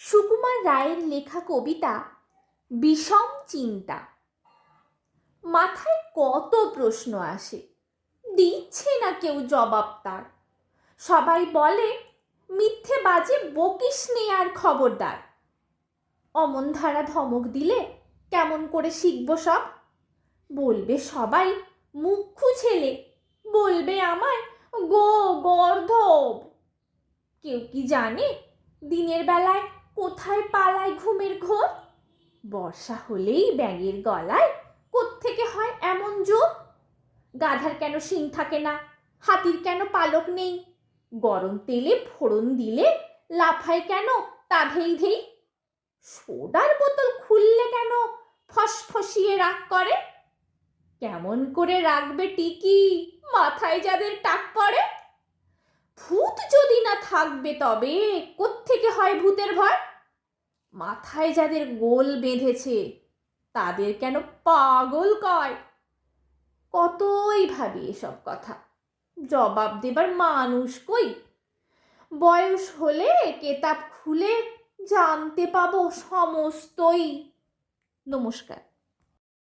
সুকুমার রায়ের লেখা কবিতা বিষম চিন্তা। মাথায় কত প্রশ্ন আসে, দিচ্ছে না কেউ জবাব তার। সবাই বলে, মিথ্যে বাজে বকিস নে আর খবরদার। অমন ধারা ধমক দিলে কেমন করে শিখব সব? বলবে সবাই মুখ্য ছেলে বলবে আমায়, গো গর্ধব! কেউ কি জানে, দিনের বেলায় কোথায় পালায় ঘুমের ঘোর? বর্ষা হলেই ব্যাঙের গলায় কোত্থেকে হয় এমন জোর? গাধার কেন শিং থাকে না? হাতির কেন পালক নেই? গরম তেলে ফোড়ন দিলে লাফায় কেন তা ধেই ধেই? সোডার বোতল খুললে কেন ফসফসিয়ে রাগ করে? কেমন করে রাখবে টিকি মাথায় যাদের টাক পড়ে? ভূত যদি না থাকবে তবে কোত্থেকে হয় ভূতের ভয়? মাথায় যাদের গোল বেঁধেছে, তাদের কেন পাগল কয়? কতই ভাবি এসব কথা। জবাব দেবার মানুষ কই? বয়স হলে কেতাব খুলে জানতে পাবো সমস্তই। নমস্কার।